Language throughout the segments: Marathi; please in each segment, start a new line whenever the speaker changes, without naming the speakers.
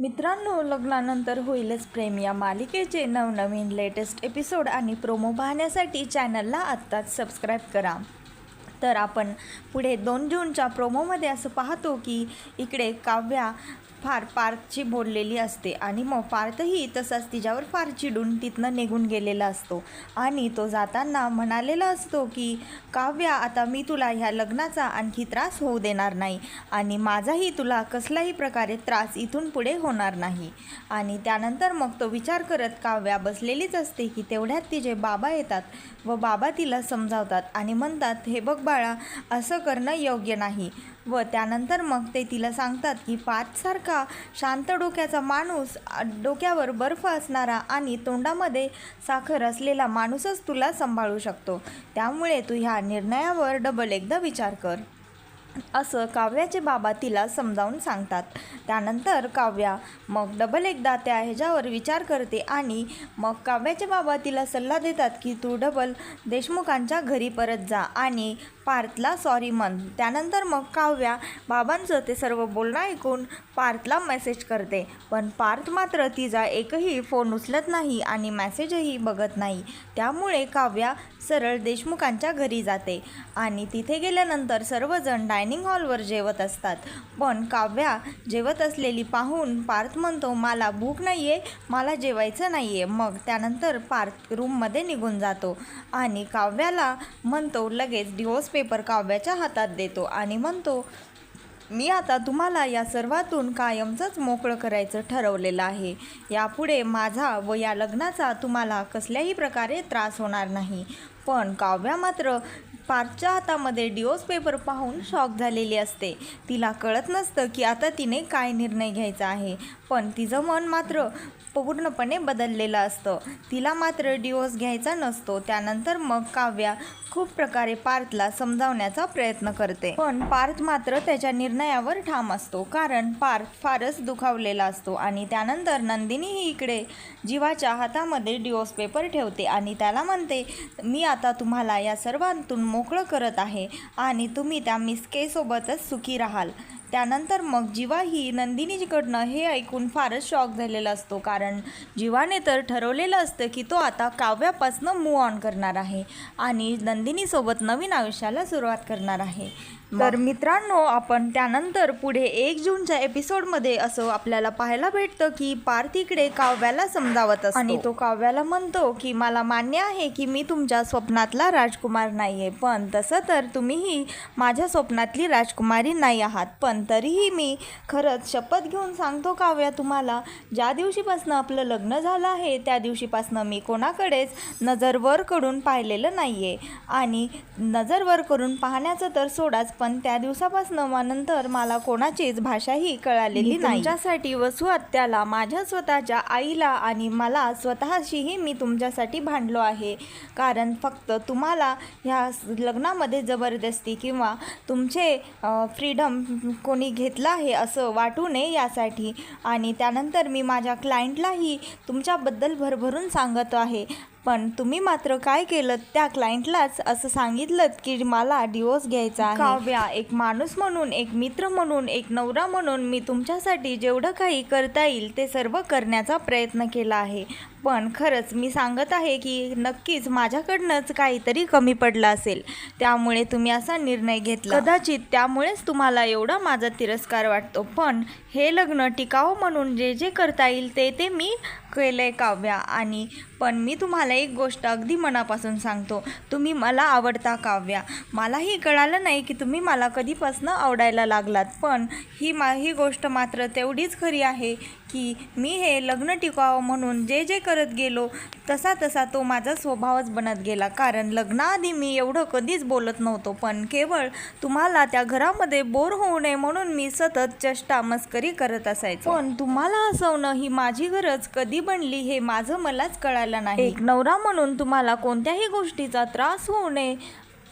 मित्रांनो लग्नानंतर होईलच प्रेम. या मालिकेचे नवनवीन लेटेस्ट एपिसोड आणि प्रोमो पाहण्यासाठी चॅनलला आत्ताच सबस्क्राईब करा. तर आपण पुढे दोन जूनच्या प्रोमोमध्ये असं पाहतो की इकडे काव्या फार पार्थची बोललेली असते आणि मग पार्थही तसाच तिच्यावर फार चिडून तिथनं निघून गेलेला असतो. आणि तो जाताना म्हणालेला असतो की काव्या आता मी तुला ह्या लग्नाचा आणखी त्रास होऊ देणार नाही आणि माझाही तुला कसलाही प्रकारे त्रास इथून पुढे होणार नाही. आणि त्यानंतर मग तो विचार करत काव्या बसलेलीच असते की तेवढ्यात तिचे बाबा येतात व बाबा तिला समजावतात आणि म्हणतात हे बघ बाळा असं करणं योग्य नाही. व त्यानंतर मग ते तिला सांगतात की पाचसारखा शांत डोक्याचा माणूस डोक्यावर बर्फ असणारा आणि तोंडामध्ये साखर असलेला माणूसच तुला सांभाळू शकतो. त्यामुळे तू ह्या निर्णयावर डबल एकदा विचार कर. असं काव्याचे बाबा तिला समजावून सांगतात. त्यानंतर काव्या मग डबल एकदा त्या ह्याच्यावर विचार करते आणि मग काव्याचे बाबा तिला सल्ला देतात की तू डबल देशमुखांच्या घरी परत जा आणि पार्थला सॉरी म्हण. त्यानंतर मग काव्या बाबांचं ते सर्व बोलणं ऐकून पार्थला मेसेज करते. पण पार्थ मात्र तिचा एकही फोन उचलत नाही आणि मॅसेजही बघत नाही. त्यामुळे काव्या सरळ देशमुखांच्या घरी जाते आणि तिथे गेल्यानंतर सर्वजण डायनिंग हॉलवर जेवत असतात. पण काव्या जेवत असलेली पाहून पार्थ म्हणतो मला भूक नाही आहे मला जेवायचं नाही आहे मग त्यानंतर पार्थ रूममध्ये निघून जातो आणि काव्याला म्हणतो लगेच डिवोर्स पेपर काव्याच्या हातात देतो आणि म्हणतो मी आता तुम्हाला या सर्वातून कायमचंच मोकळं करायचं ठरवलेलं आहे. यापुढे माझा व या लग्नाचा तुम्हाला कसल्याही प्रकारे त्रास होणार नाही पण काव्या मात्र पार्थच्या हातामध्ये डिओस पेपर पाहून शॉक झालेली असते. तिला कळत नसतं की आता तिने काय निर्णय घ्यायचा आहे. पण तिचं मन मात्र पूर्णपणे बदललेलं असतं. तिला मात्र डिवोर्स घ्यायचा नसतो. त्यानंतर मग काव्या खूप प्रकारे पार्थला समजावण्याचा प्रयत्न करते. पण पार्थ मात्र त्याच्या निर्णयावर ठाम असतो. कारण पार्थ फारच दुखावलेला असतो आणि त्यानंतर नंदिनीही इकडे जीवाच्या हातामध्ये डिवोर्स पेपर ठेवते आणि त्याला म्हणते मी आता तुम्हाला या सर्वांतून मोकळं करत आहे आणि तुम्ही त्या मिसकेसोबतच सुखी राहाल. त्यानंतर मग जिवा ही नंदिनीकडनं हे ऐकून फारच शॉक झालेला असतो. कारण जिवाने तर ठरवलेलं असतं की तो आता काव्यापासनं मूव ऑन करणार आहे आणि नंदिनीसोबत नवीन आयुष्याला सुरुवात करणार आहे. तर मित्रांनो आपण त्यानंतर पुढे एक जूनच्या एपिसोडमध्ये असं आपल्याला पाहायला भेटतं की पार्थिकडे काव्याला समजावत असतो. आणि तो काव्याला म्हणतो की मला मान्य आहे की मी तुमच्या स्वप्नातला राजकुमार नाही आहे पण तसं तर तुम्हीही माझ्या स्वप्नातली राजकुमारी नाही आहात पण तरीही मी खरंच शपथ घेऊन सांगतो काव्या तुम्हाला ज्या दिवशीपासनं आपलं लग्न झालं आहे त्या दिवशीपासनं मी कोणाकडेच नजर वर करून पाहिलेलं नाही आहे आणि नजर वर करून पाहण्याचं तर सोडाच पण त्या दिवसापासनं नंतर मला कोणाचीच भाषाही कळालेली नाही. तुमच्यासाठी वसू आत्याला माझ्या स्वतःच्या आईला आणि मला स्वतःशीही मी तुमच्यासाठी भांडलो आहे. कारण फक्त तुम्हाला ह्या लग्नामध्ये जबरदस्ती किंवा तुमचे फ्रीडम कोणी घेतलं आहे असं वाटू नये यासाठी. आणि त्यानंतर मी माझ्या क्लायंटलाही तुमच्याबद्दल भरभरून सांगत आहे. पण तुम्ही मात्र काय केलं त्या क्लायंटलाच असं सांगितलं की मला डिवोर्स घ्यायचा आहे. काव्या एक माणूस म्हणून एक मित्र म्हणून एक नवरा म्हणून मी तुमच्यासाठी जेवढं काही करता येईल ते सर्व करण्याचा प्रयत्न केला आहे. पण खरंच मी सांगत आहे की नक्कीच माझ्याकडनंच काहीतरी कमी पडलं असेल. त्यामुळे तुम्ही असा निर्णय घेतला. कदाचित त्यामुळेच तुम्हाला एवढा माझा तिरस्कार वाटतो. पण हे लग्न टिकावं म्हणून जे जे करता येईल ते ते मी केलं आहे काव्या. आणि पण मी तुम्हाला एक गोष्ट अगदी मनापासून सांगतो. तुम्ही मला आवडता काव्या. मलाही कळालं नाही की तुम्ही मला कधीपासून आवडायला लागलात. पण ही मा ही गोष्ट मात्र तेवढीच खरी आहे की मी हे लग्न टिकावं म्हणून जे जे करत गेलो तसा तसा तो माझा स्वभावच बनत गेला. कारण लग्नाआधी मी एवढं कधीच बोलत नव्हतो पण केवळ तुम्हाला त्या घरामध्ये बोर होऊ नये म्हणून मी सतत चष्टा मस्करी करत असायचो. पण तुम्हाला हसवणं ही माझी गरज कधी बनली हे माझं मलाच कळायला नाही. एक नवरा म्हणून तुम्हाला कोणत्याही गोष्टीचा त्रास होऊ नये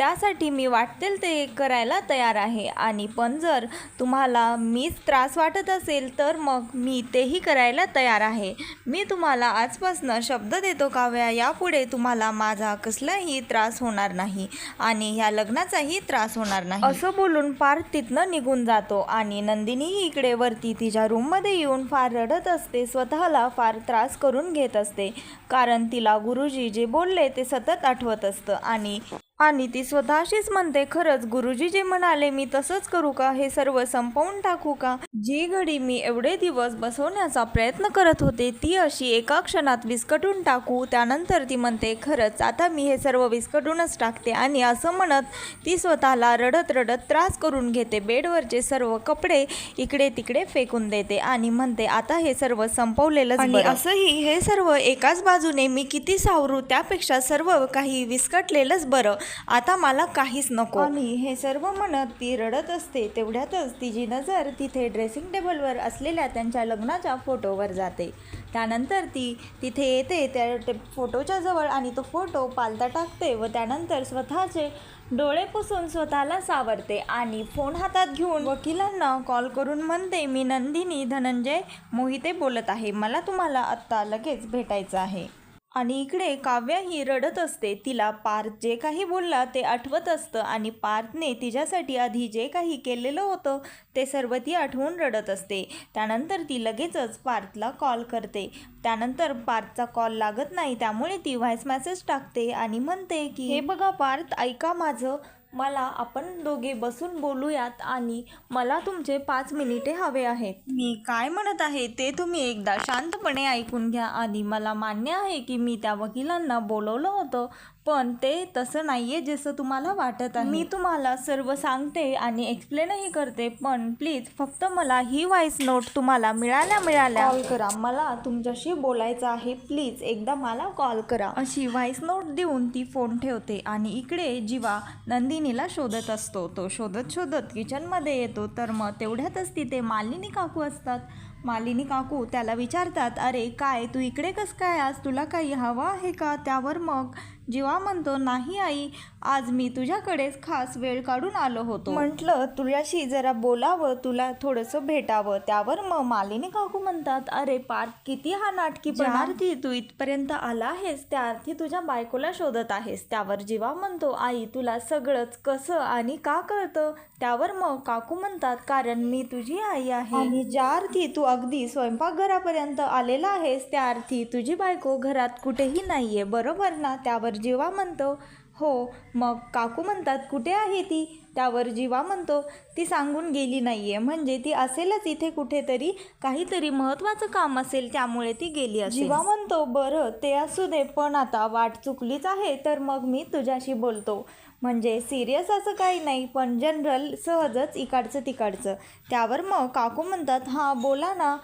त्यासाठी मी वाटतील ते करायला तयार आहे. आणि पण जर तुम्हाला मीच त्रास वाटत असेल तर मग मी तेही करायला तयार आहे. मी तुम्हाला आजपासनं शब्द देतो काव्या यापुढे तुम्हाला माझा कसलाही त्रास होणार नाही आणि ह्या लग्नाचाही त्रास होणार नाही. असं बोलून फार तिथनं निघून जातो आणि नंदिनीही इकडे वरती तिच्या रूममध्ये येऊन फार रडत असते स्वतःला फार त्रास करून घेत असते. कारण तिला गुरुजी जे बोलले ते सतत आठवत असतं आणि आणि ती स्वतःशीच म्हणते खरंच गुरुजी जे म्हणाले मी तसंच करू का? हे सर्व संपवून टाकू का? जी घडी मी एवढे दिवस बसवण्याचा प्रयत्न करत होते ती अशी एका क्षणात विस्कटून टाकू त्यानंतर ती म्हणते खरंच आता मी हे सर्व विस्कटूनच टाकते आणि असं म्हणत ती स्वतःला रडत रडत त्रास करून घेते. बेडवरचे सर्व कपडे इकडे तिकडे फेकून देते आणि म्हणते आता हे सर्व संपवलेलंच आणि असंही हे सर्व एकाच बाजूने मी किती सावरू त्यापेक्षा सर्व काही विस्कटलेलंच बरं. आता मला काहीच नको. आणि हे सर्व म्हणत ती रडत असते. तेवढ्यातच तिची नजर तिथे ड्रेसिंग टेबलवर असलेल्या त्यांच्या लग्नाच्या फोटोवर जाते. त्यानंतर ती तिथे येते त्या फोटोच्या जवळ आणि तो फोटो पालता टाकते व त्यानंतर स्वतःचे डोळे पुसून स्वतःला सावरते आणि फोन हातात घेऊन वकिलांना कॉल करून म्हणते मी नंदिनी धनंजय मोहिते बोलत आहे. मला तुम्हाला आत्ता लगेच भेटायचं आहे. आणि इकडे काव्या ही रडत असते. तिला पार्थ जे काही बोलला ते आठवत असतं आणि पार्थने तिच्यासाठी आधी जे काही केलेलं होतं ते सर्व ती आठवून रडत असते. त्यानंतर ती लगेचच पार्थला कॉल करते. त्यानंतर पार्थचा कॉल लागत नाही त्यामुळे ती व्हॉइस मेसेज टाकते आणि म्हणते की हे बघा पार्थ ऐका माझं. मला आपण दोघे बसून बोलूयात आणि मला तुमचे पाच मिनिटे हवे आहेत. मी काय म्हणत आहे ते तुम्ही एकदा शांतपणे ऐकून घ्या. आणि मला मान्य आहे की मी त्या वकिलांना बोलवलं होतं पण ते तसं नाही आहे जसं तुम्हाला वाटत आहे. मी तुम्हाला सर्व सांगते आणि एक्सप्लेनही करते पण प्लीज फक्त मला ही व्हॉइस नोट तुम्हाला मिळाल्या मिळाल्या. कॉल करा. मला तुमच्याशी बोलायचं आहे. प्लीज एकदा मला कॉल करा. अशी व्हॉइस नोट देऊन ती फोन ठेवते आणि इकडे जीवा नंदिनीला शोधत असतो. तो शोधत शोधत किचनमध्ये येतो. तर मग तेवढ्यातच तिथे मालिनी काकू असतात. मालिनी काकू त्याला विचारतात अरे काय? तू इकडे कस काय आज तुला काही हवं आहे का? त्यावर मग जीवा म्हणतो नाही आई आज मी तुझ्याकडेच खास वेळ काढून आलो होतो. म्हटलं तुझ्याशी जरा बोलावं तुला थोडंसं भेटावं. त्यावर मग मालिनी काकू म्हणतात अरे पार्थ किती हा नाटकी अर्थी तू इथपर्यंत आला आहेस त्या अर्थी तुझ्या बायकोला शोधत आहेस. त्यावर जीवा म्हणतो आई तुला सगळंच कसं आणि का कळतं? त्यावर मग काकू म्हणतात कारण मी तुझी आई आहे. आणि ज्या अर्थी तू अगदी स्वयंपाकघरापर्यंत आलेला आहेस त्या अर्थी तुझी बायको घरात कुठेही नाहीये. बरोबर ना? त्यावर जीवा म्हणतो. हो मग काकू म्हणतात कुठे आहे ती? त्यावर जीवा म्हणतो. ती सांगून गेली नाहीये. म्हणजे ती असेलच इथे कुठेतरी. काहीतरी महत्त्वाचं काम असेल त्यामुळे ती गेली असेल. जीवा म्हणतो बरं ते असू दे पण आता वाट चुकलीच आहे तर मग मी तुझ्याशी बोलतो. म्हणजे सिरियस असं काही नाही पण जनरल सहजच इकडचं तिकडचं. त्यावर मग काकू म्हणतात हां बोला ना.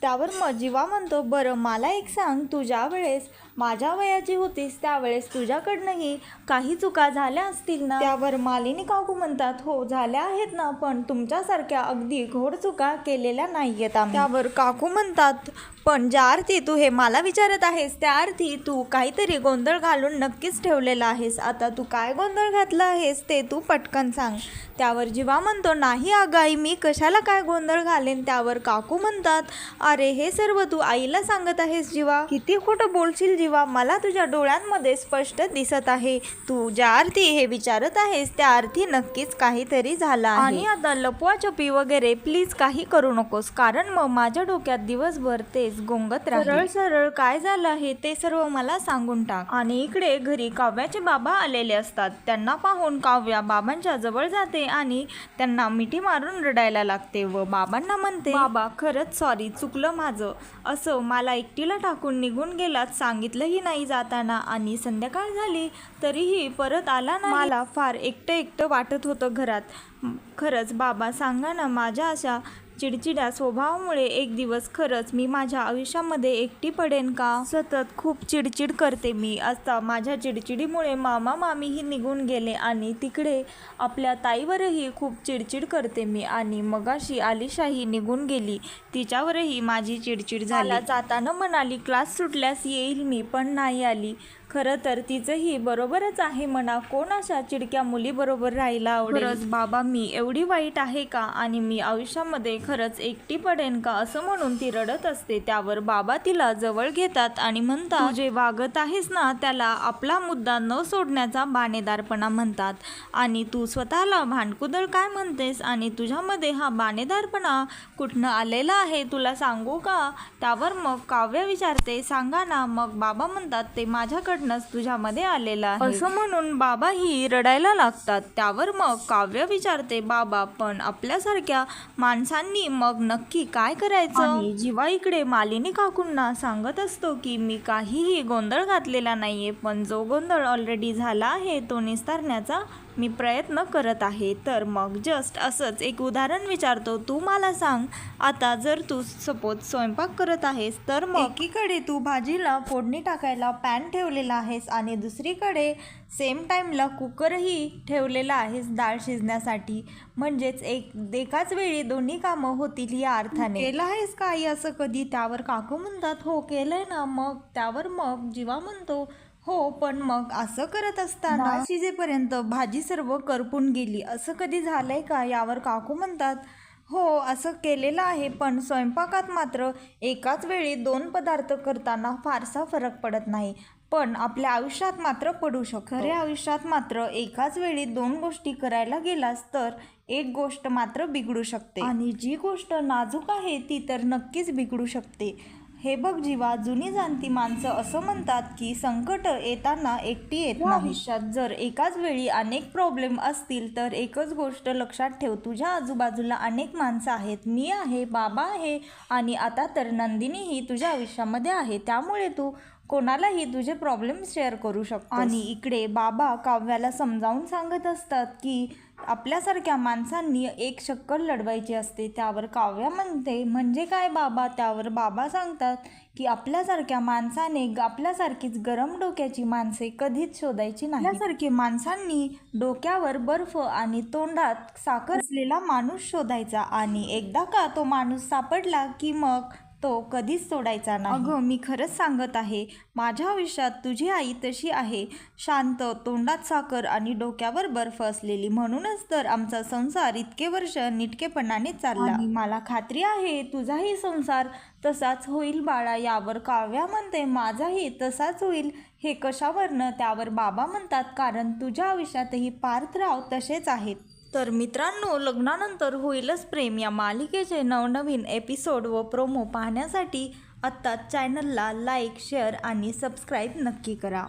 त्यावर मग जीवा म्हणतो बरं मला एक सांग. तू ज्या वेळेस माझ्या वयाची होतीस त्यावेळेस तुझ्याकडनंही काही चुका झाल्या असतील ना? त्यावर मालिनी काकू म्हणतात हो झाल्या आहेत ना पण तुमच्यासारख्या अगदी घोड चुका केलेल्या नाही आहेत त्यावर काकू म्हणतात पण ज्या अर्थी तू हे मला विचारत आहेस त्या अर्थी तू काहीतरी गोंधळ घालून नक्कीच ठेवलेला आहेस. आता तू काय गोंधळ घातला आहेस ते तू पटकन सांग. त्यावर जीवा म्हणतो नाही आगाई मी कशाला काय गोंधळ घालेन? त्यावर काकू म्हणतात अरे हे सर्व तू आईला सांगत आहेस जीवा. किती खोटं बोलशील जीवा. मला तुझ्या डोळ्यांमध्ये स्पष्ट दिसत आहे. तू ज्या अर्थी हे विचारत आहेस त्या अर्थी नक्कीच काहीतरी झाला आणि आता लपवाछपी वगैरे प्लीज काही करू नकोस. कारण मग माझ्या डोक्यात दिवसभर तेच गोंगत राहील. सरळ सरळ काय झालं आहे ते सर्व मला सांगून टाक. आणि इकडे घरी काव्याचे बाबा आलेले असतात. त्यांना पाहून काव्या बाबांच्या जवळ जाते आणि त्यांना मिठी मारून रडायला लागते व बाबांना म्हणते बाबा खरंच सॉरी चुकलं माझं. असं मला एकटीला टाकून निघून गेलात सांगितलंही नाही जाताना. आणि संध्याकाळ झाली तरीही परत आला ना मला फार एकटं एकटं वाटत होतं घरात. खरंच बाबा सांगा ना माझ्या अशा चिडचिड्या स्वभावामुळे एक दिवस खरंच मी माझ्या आयुष्यामध्ये एकटी पडेन का? सतत खूप चिडचिड करते मी. आता माझ्या चिडचिडीमुळे मामा मामीही निघून गेले आणि तिकडे आपल्या ताईवरही खूप चिडचिड करते मी आणि मगाशी आलिशाही निघून गेली. तिच्यावरही माझी चिडचिड झाला. जाताना म्हणाली क्लास सुटल्यास येईल मी पण नाही आली. खरं तर तिचंही बरोबरच आहे म्हणा. कोण अशा चिडक्या मुलीबरोबर राहायला आवडेल? बाबा मी एवढी वाईट आहे का? आणि मी आयुष्यामध्ये खरंच एकटी पडेन का? असं म्हणून ती रडत असते. त्यावर बाबा तिला जवळ घेतात आणि म्हणतात जे वागत आहेस ना त्याला आपला मुद्दा न सोडण्याचा बाणेदारपणा म्हणतात. आणि तू स्वतःला भांडकुदळ काय म्हणतेस? आणि तुझ्यामध्ये हा बाणेदारपणा कुठनं आलेला आहे? तुला सांगू का? त्यावर मग काव्य विचारते सांगा ना. मग बाबा म्हणतात ते माझ्याकडनंच तुझ्यामध्ये आलेलं आहे. असं म्हणून बाबाही रडायला लागतात. त्यावर मग काव्य विचारते बाबा पण आपल्यासारख्या माणसांनी मग नक्की काय करायचं? जीवा इकडे मालिनी काकूंना सांगत असतो की मी काहीही गोंधळ घातलेला नाहीये पण जो गोंधळ ऑलरेडी झाला आहे तो निस्तारण्याचा मी प्रयत्न करत आहे तर मग जस्ट असंच एक उदाहरण विचारतो. तू मला सांग आता जर तू सपोज स्वयंपाक करत आहेस तर मग? एकीकडे तू भाजीला फोडणी टाकायला पॅन ठेवलेला आहेस आणि दुसरीकडे सेम टाईमला कुकरही ठेवलेला आहेस डाळ शिजण्यासाठी. म्हणजेच एक एकाच वेळी दोन्ही कामं होतील या अर्थाने. केलं आहेस काही असं कधी? त्यावर काकू म्हणतात हो केलंय ना. मग त्यावर मग जीवा म्हणतो हो पण मग असं करत असताना शिजेपर्यंत भाजी सर्व करपून गेली. असं कधी झालंय का? यावर काकू म्हणतात हो असं केलेलं आहे पण स्वयंपाकात मात्र एकाच वेळी दोन पदार्थ करताना फारसा फरक पडत नाही. पण आपल्या आयुष्यात मात्र पडू शकतो. खऱ्या आयुष्यात मात्र एकाच वेळी दोन गोष्टी करायला गेलास तर एक गोष्ट मात्र बिघडू शकते. आणि जी गोष्ट नाजूक आहे ती तर नक्कीच बिघडू शकते. हे बघ जीवा जुनी जाणती माणसं असं म्हणतात की संकट येताना एकटी येत नाही. आयुष्यात जर एकाच वेळी अनेक प्रॉब्लेम असतील तर एकच गोष्ट लक्षात ठेव. तुझ्या आजूबाजूला अनेक माणसं आहेत. मी आहे बाबा आहे आणि आता तर नंदिनीही तुझ्या आयुष्यामध्ये आहे. त्यामुळे तू कोणालाही तुझे प्रॉब्लेम शेअर करू शकतो आणि इकडे बाबा काव्याला समजावून सांगत असतात की आपल्यासारख्या माणसांनी एक शक्कल लढवायची असते त्यावर काव्या म्हणते. म्हणजे काय बाबा? त्यावर बाबा सांगतात की आपल्यासारख्या माणसाने आपल्यासारखीच गरम डोक्याची माणसे कधीच शोधायची नाही आपल्यासारखी माणसांनी डोक्यावर बर्फ आणि तोंडात साखर असलेला माणूस शोधायचा आणि एकदा का तो माणूस सापडला की मग तो कधीच सोडायचा नाही. अगं मी खरंच सांगत आहे. माझ्या आयुष्यात तुझी आई तशी आहे. शांत तोंडात साखर आणि डोक्यावर बर्फ असलेली. म्हणूनच तर आमचा संसार इतके वर्ष नीटकेपणाने चालला. मला खात्री आहे तुझाही संसार तसाच होईल बाळा. यावर काव्या म्हणते माझाही तसाच होईल. हे कशावरनं? त्यावर बाबा म्हणतात कारण तुझ्या आयुष्यातही पार्थराव तसेच आहेत. तर मित्रांनो लग्नानंतर होईलच प्रेम. या मालिकेचे नवनवीन एपिसोड व प्रोमो पाहण्यासाठी आत्ताच चॅनलला लाईक शेअर आणि सबस्क्राईब नक्की करा.